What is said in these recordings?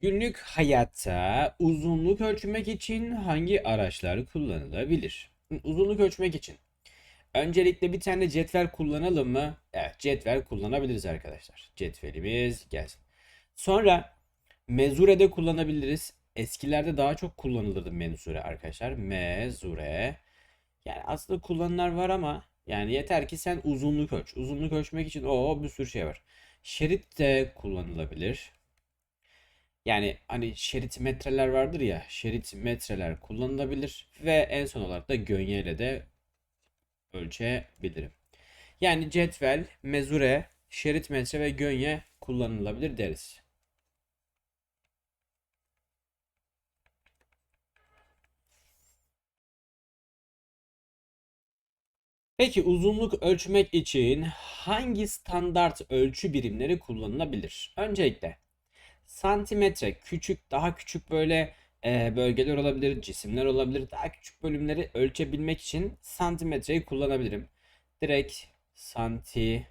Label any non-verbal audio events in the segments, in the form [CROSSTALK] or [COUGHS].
Günlük hayatta uzunluk ölçmek için hangi araçlar kullanılabilir? Uzunluk ölçmek için. Öncelikle bir tane cetvel kullanalım mı? Evet, cetvel kullanabiliriz arkadaşlar. Cetvelimiz gelsin. Sonra mezurede kullanabiliriz. Eskilerde daha çok kullanılırdı mezure arkadaşlar. Mezure. Yani aslında kullanılar var ama yani yeter ki sen uzunluk ölç. Uzunluk ölçmek için o bir sürü şey var. Şerit de kullanılabilir. Yani hani şerit metreler vardır ya, şerit metreler kullanılabilir ve en son olarak da gönyeyle de ölçebilirim. Yani cetvel, mezure, şerit metre ve gönye kullanılabilir deriz. Peki uzunluk ölçmek için hangi standart ölçü birimleri kullanılabilir? Öncelikle santimetre küçük daha küçük böyle e, bölgeler olabilir, cisimler olabilir. Daha küçük bölümleri ölçebilmek için santimetreyi kullanabilirim. Direkt santimetre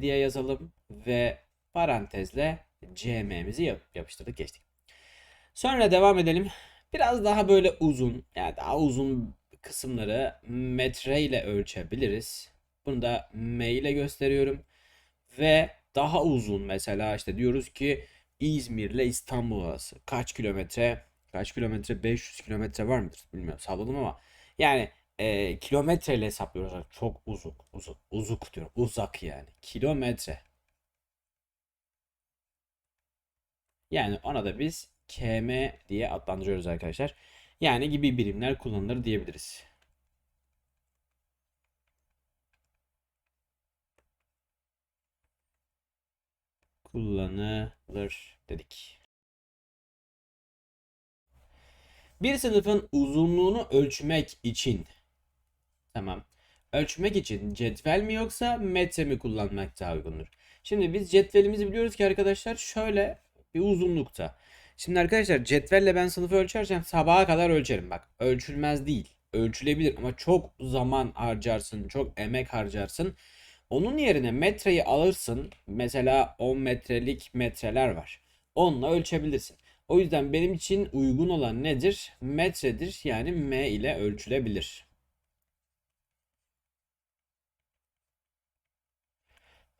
diye yazalım ve parantezle cm'mizi yap yapıştırdık geçtik. Sonra devam edelim. Biraz daha böyle uzun yani daha uzun kısımları metre ile ölçebiliriz. Bunu da m ile gösteriyorum. Ve daha uzun mesela işte diyoruz ki İzmir ile İstanbul arası kaç kilometre? Kaç kilometre? 500 kilometre var mıdır? Bilmiyorum salladım ama yani e, kilometreyle hesaplıyoruz. Çok uzak, uzak, uzak diyorum. Uzak yani. Kilometre. Yani ona da biz km diye adlandırıyoruz arkadaşlar. Yani gibi birimler kullanılır diyebiliriz. Kullanılır dedik. Bir sınıfın uzunluğunu ölçmek için tamam. Ölçmek için cetvel mi yoksa metre mi kullanmak daha uygundur? Şimdi biz cetvelimizi biliyoruz ki arkadaşlar şöyle bir uzunlukta. Şimdi arkadaşlar cetvelle ben sınıfı ölçersem sabaha kadar ölçerim bak. Ölçülmez değil. Ölçülebilir ama çok zaman harcarsın, çok emek harcarsın. Onun yerine metreyi alırsın. Mesela 10 metrelik metreler var. Onunla ölçebilirsin. O yüzden benim için uygun olan nedir? Metredir. Yani m ile ölçülebilir.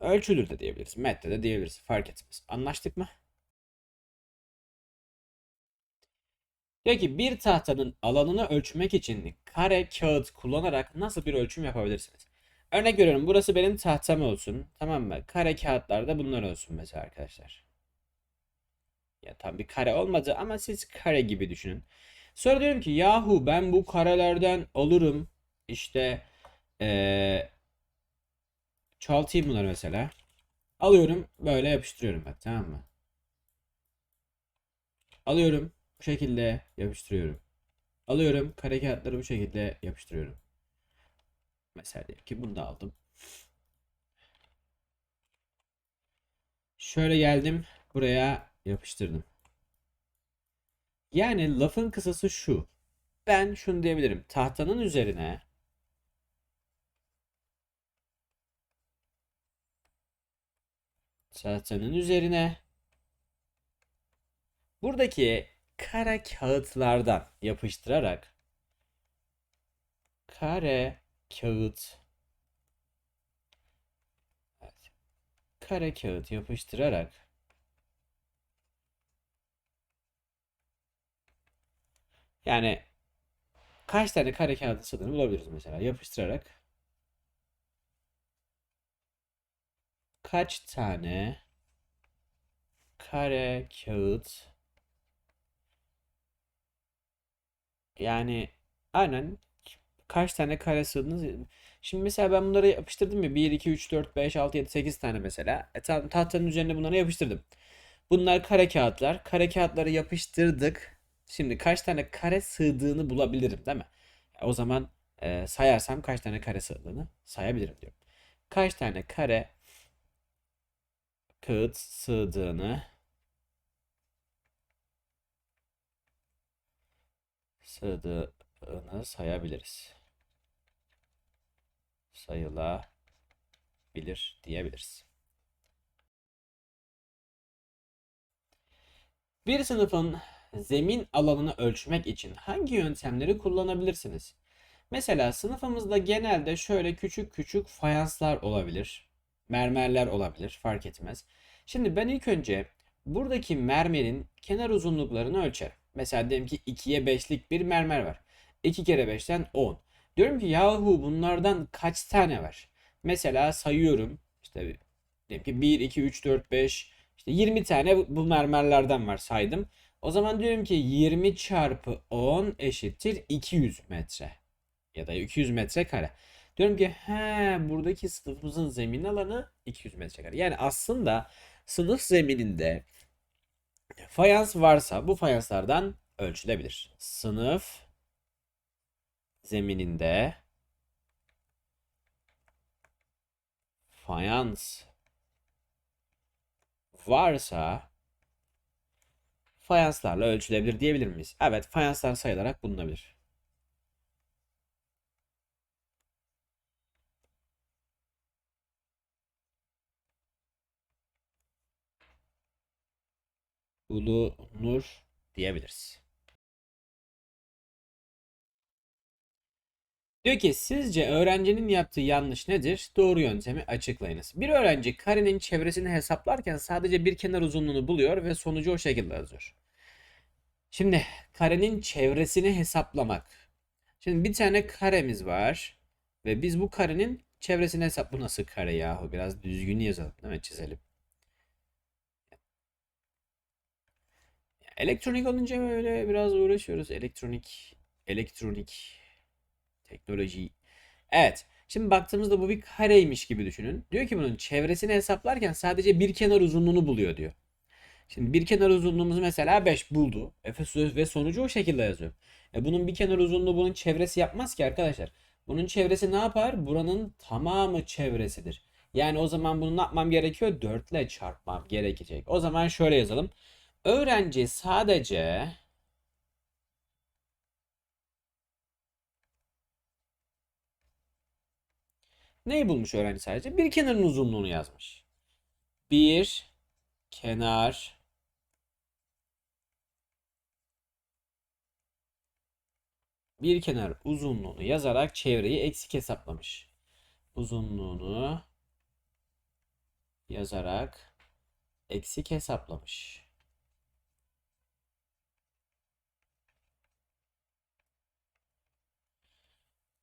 Ölçülür de diyebiliriz. Metre de diyebiliriz. Fark etmez. Anlaştık mı? Peki bir tahtanın alanını ölçmek için kare kağıt kullanarak nasıl bir ölçüm yapabilirsiniz? Örnek veriyorum burası benim tahtam olsun. Tamam mı? Kare kağıtlarda bunlar olsun mesela arkadaşlar. Ya tam bir kare olmadı ama siz kare gibi düşünün. Sonra diyorum ki yahu ben bu karelerden alırım. İşte ee, çoğaltayım bunları mesela. Alıyorum böyle yapıştırıyorum bak tamam mı? Alıyorum bu şekilde yapıştırıyorum. Alıyorum kare kağıtları bu şekilde yapıştırıyorum. Mesela diyelim ki bunu da aldım. Şöyle geldim. Buraya yapıştırdım. Yani lafın kısası şu. Ben şunu diyebilirim. Tahtanın üzerine tahtanın üzerine buradaki kara kağıtlardan yapıştırarak kare kağıt. Evet, kare kağıt yapıştırarak. Yani kaç tane kare kağıdın sığdığını bulabiliriz mesela. Yapıştırarak. Kaç tane kare kağıt? Yani aynen kaç tane kare sığdınız? Şimdi mesela ben bunları yapıştırdım ya 1, 2, 3, 4, 5, 6, 7, 8 tane mesela. E, tahtanın üzerine bunları yapıştırdım. Bunlar kare kağıtlar. Kare kağıtları yapıştırdık. Şimdi kaç tane kare sığdığını bulabilirim değil mi? O zaman e, sayarsam kaç tane kare sığdığını sayabilirim diyorum. Kaç tane kare kağıt sığdığını sığdığını sayabiliriz sayılabilir diyebiliriz. Bir sınıfın zemin alanını ölçmek için hangi yöntemleri kullanabilirsiniz? Mesela sınıfımızda genelde şöyle küçük küçük fayanslar olabilir. Mermerler olabilir, fark etmez. Şimdi ben ilk önce buradaki mermerin kenar uzunluklarını ölçerim. Mesela diyelim ki 2'ye 5'lik bir mermer var. 2 kere 5'ten 10. Diyorum ki yahu bunlardan kaç tane var? Mesela sayıyorum. İşte diyelim ki 1, 2, 3, 4, 5, işte 20 tane bu- mermerlerden var saydım. O zaman diyorum ki 20 çarpı 10 eşittir 200 metre. Ya da 200 metre kare. Diyorum ki he buradaki sınıfımızın zemin alanı 200 metrekare. Yani aslında sınıf zemininde fayans varsa bu fayanslardan ölçülebilir. Sınıf zemininde fayans varsa fayanslarla ölçülebilir diyebilir miyiz? Evet, fayanslar sayılarak bulunabilir. bulunur diyebiliriz. Diyor ki sizce öğrencinin yaptığı yanlış nedir? Doğru yöntemi açıklayınız. Bir öğrenci karenin çevresini hesaplarken sadece bir kenar uzunluğunu buluyor ve sonucu o şekilde yazıyor. Şimdi karenin çevresini hesaplamak. Şimdi bir tane karemiz var ve biz bu karenin çevresini hesap bu nasıl kare yahu biraz düzgün yazalım değil mi çizelim. Elektronik olunca böyle biraz uğraşıyoruz. Elektronik, elektronik teknoloji. Evet. Şimdi baktığımızda bu bir kareymiş gibi düşünün. Diyor ki bunun çevresini hesaplarken sadece bir kenar uzunluğunu buluyor diyor. Şimdi bir kenar uzunluğumuz mesela 5 buldu. Efes ve sonucu o şekilde yazıyor. E bunun bir kenar uzunluğu bunun çevresi yapmaz ki arkadaşlar. Bunun çevresi ne yapar? Buranın tamamı çevresidir. Yani o zaman bunu ne yapmam gerekiyor? 4 ile çarpmam gerekecek. O zaman şöyle yazalım. Öğrenci sadece neyi bulmuş öğrenci sadece? Bir kenarın uzunluğunu yazmış. Bir kenar bir kenar uzunluğunu yazarak çevreyi eksik hesaplamış. Uzunluğunu yazarak eksik hesaplamış.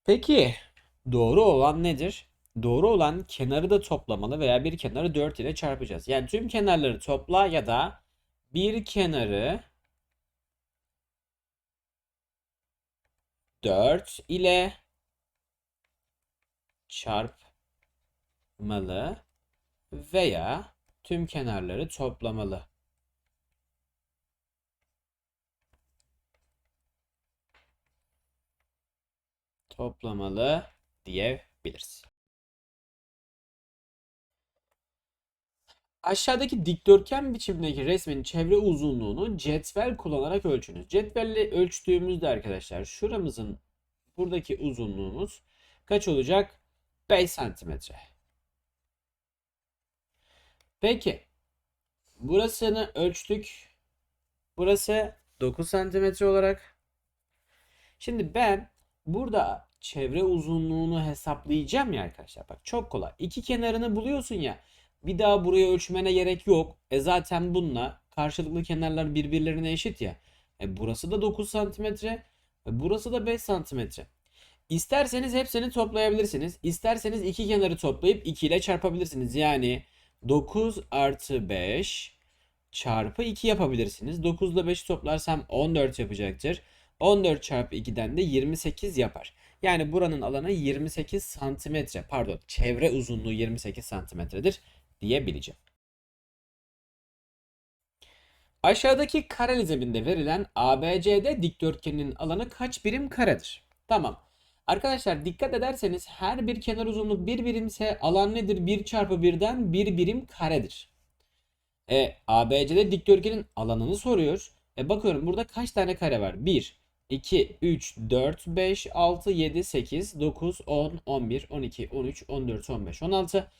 Peki doğru olan nedir? Doğru olan kenarı da toplamalı veya bir kenarı 4 ile çarpacağız. Yani tüm kenarları topla ya da bir kenarı 4 ile çarpmalı veya tüm kenarları toplamalı. Toplamalı diyebiliriz. Aşağıdaki dikdörtgen biçimdeki resmin çevre uzunluğunu cetvel kullanarak ölçünüz. Cetvelle ölçtüğümüzde arkadaşlar şuramızın buradaki uzunluğumuz kaç olacak? 5 santimetre. Peki burasını ölçtük. Burası 9 santimetre olarak. Şimdi ben burada çevre uzunluğunu hesaplayacağım ya arkadaşlar. Bak çok kolay. İki kenarını buluyorsun ya. Bir daha buraya ölçmene gerek yok. E zaten bununla karşılıklı kenarlar birbirlerine eşit ya. E burası da 9 santimetre. E burası da 5 santimetre. İsterseniz hepsini toplayabilirsiniz. İsterseniz iki kenarı toplayıp 2 ile çarpabilirsiniz. Yani 9 artı 5 çarpı 2 yapabilirsiniz. 9 ile 5'i toplarsam 14 yapacaktır. 14 çarpı 2'den de 28 yapar. Yani buranın alanı 28 santimetre. Pardon çevre uzunluğu 28 santimetredir diyebileceğim. Aşağıdaki kare zeminde verilen ABCD dikdörtgeninin alanı kaç birim karedir? Tamam. Arkadaşlar dikkat ederseniz her bir kenar uzunluk bir birimse alan nedir? 1 çarpı 1'den 1 birim karedir. E, ABCD dikdörtgenin alanını soruyor. E, bakıyorum burada kaç tane kare var? 1, 2, 3, 4, 5, 6, 7, 8, 9, 10, 11, 12, 13, 14, 15, 16.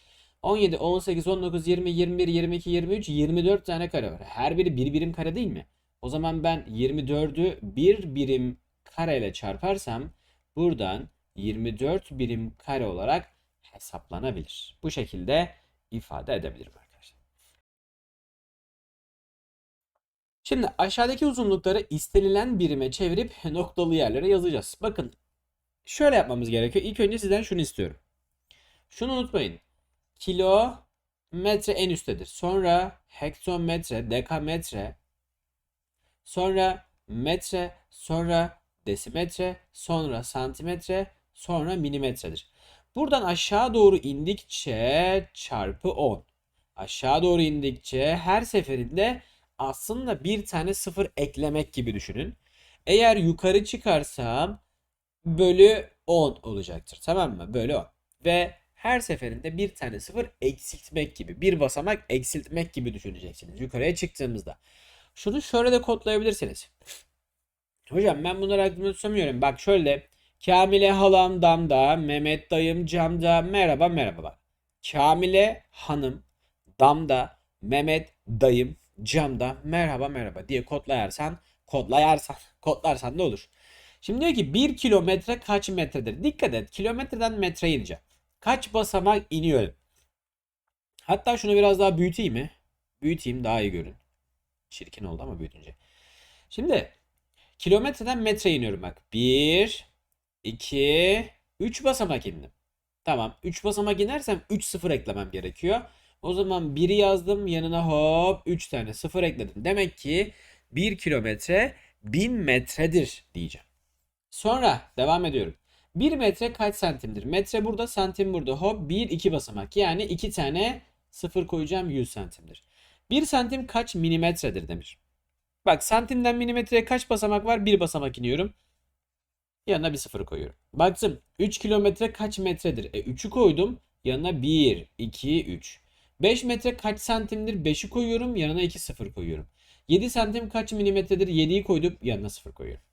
17, 18, 19, 20, 21, 22, 23, 24 tane kare var. Her biri bir birim kare değil mi? O zaman ben 24'ü bir birim kareyle çarparsam buradan 24 birim kare olarak hesaplanabilir. Bu şekilde ifade edebilirim arkadaşlar. Şimdi aşağıdaki uzunlukları istenilen birime çevirip noktalı yerlere yazacağız. Bakın şöyle yapmamız gerekiyor. İlk önce sizden şunu istiyorum. Şunu unutmayın. Kilo metre en üsttedir. Sonra hektometre, dekametre, sonra metre, sonra desimetre, sonra santimetre, sonra milimetredir. Buradan aşağı doğru indikçe çarpı 10. Aşağı doğru indikçe her seferinde aslında bir tane sıfır eklemek gibi düşünün. Eğer yukarı çıkarsam bölü 10 olacaktır. Tamam mı? Bölü 10. Ve her seferinde bir tane sıfır eksiltmek gibi, bir basamak eksiltmek gibi düşüneceksiniz yukarıya çıktığımızda. Şunu şöyle de kodlayabilirsiniz. Hocam ben bunları aklımda tutamıyorum. Bak şöyle Kamile halam damda, Mehmet dayım camda. Merhaba merhaba bak. Kamile hanım damda, Mehmet dayım camda. Merhaba merhaba diye kodlayarsan, kodlayarsan, kodlarsan ne olur? Şimdi diyor ki 1 kilometre kaç metredir? Dikkat et. Kilometreden metreye ineceğim. Kaç basamak iniyorum? Hatta şunu biraz daha büyüteyim mi? Büyüteyim daha iyi görün. Çirkin oldu ama büyütünce. Şimdi kilometreden metreye iniyorum bak. 1, 2, 3 basamak indim. Tamam. 3 basamak inersem 3 sıfır eklemem gerekiyor. O zaman 1'i yazdım. Yanına hop 3 tane sıfır ekledim. Demek ki 1 kilometre 1000 metredir diyeceğim. Sonra devam ediyorum. 1 metre kaç santimdir? Metre burada, santim burada. Hop 1, 2 basamak. Yani 2 tane sıfır koyacağım 100 santimdir. 1 santim kaç milimetredir demiş. Bak santimden milimetreye kaç basamak var? 1 basamak iniyorum. Yanına bir sıfır koyuyorum. Baktım 3 kilometre kaç metredir? E 3'ü koydum. Yanına 1, 2, 3. 5 metre kaç santimdir? 5'i koyuyorum. Yanına 2 sıfır koyuyorum. 7 santim kaç milimetredir? 7'yi koydum. Yanına sıfır koyuyorum.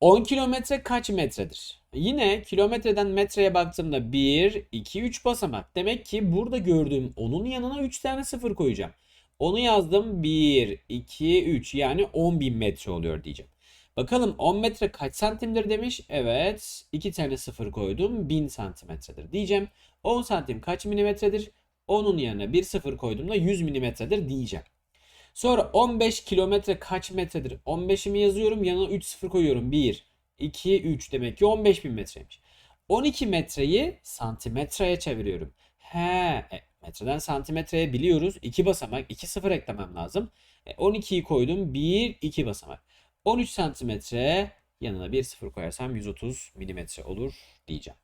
10 kilometre kaç metredir? Yine kilometreden metreye baktığımda 1, 2, 3 basamak. Demek ki burada gördüğüm onun yanına 3 tane sıfır koyacağım. Onu yazdım 1, 2, 3 yani 10.000 metre oluyor diyeceğim. Bakalım 10 metre kaç santimdir demiş. Evet 2 tane sıfır koydum 1000 santimetredir diyeceğim. 10 santim kaç milimetredir? Onun yerine bir sıfır koyduğumda 100 milimetredir diyeceğim. Sonra 15 kilometre kaç metredir? 15'imi yazıyorum yanına 3 sıfır koyuyorum. 1, 2, 3 demek ki 15 bin metreymiş. 12 metreyi santimetreye çeviriyorum. He, e, metreden santimetreye biliyoruz. 2 basamak, 2 sıfır eklemem lazım. E, 12'yi koydum. 1, 2 basamak. 13 santimetre yanına bir sıfır koyarsam 130 milimetre olur diyeceğim.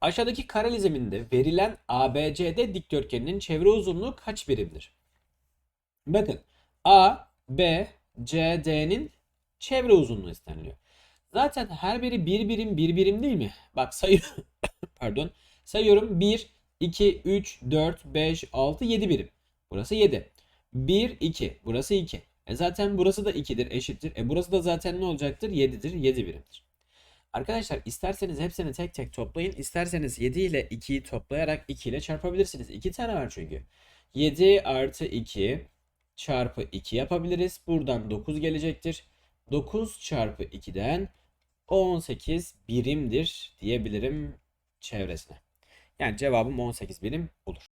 Aşağıdaki kare diziminde verilen ABCD dikdörtgeninin çevre uzunluğu kaç birimdir? Bakın A, B, C, D'nin çevre uzunluğu isteniliyor. Zaten her biri bir birim bir birim değil mi? Bak sayıyorum. [COUGHS] Pardon. Sayıyorum 1, 2, 3, 4, 5, 6, 7 birim. Burası 7. 1, 2. Burası 2. E zaten burası da 2'dir eşittir. E burası da zaten ne olacaktır? 7'dir. 7 birimdir. Arkadaşlar isterseniz hepsini tek tek toplayın. İsterseniz 7 ile 2'yi toplayarak 2 ile çarpabilirsiniz. 2 tane var çünkü. 7 artı 2 çarpı 2 yapabiliriz. Buradan 9 gelecektir. 9 çarpı 2'den 18 birimdir diyebilirim çevresine. Yani cevabım 18 birim olur.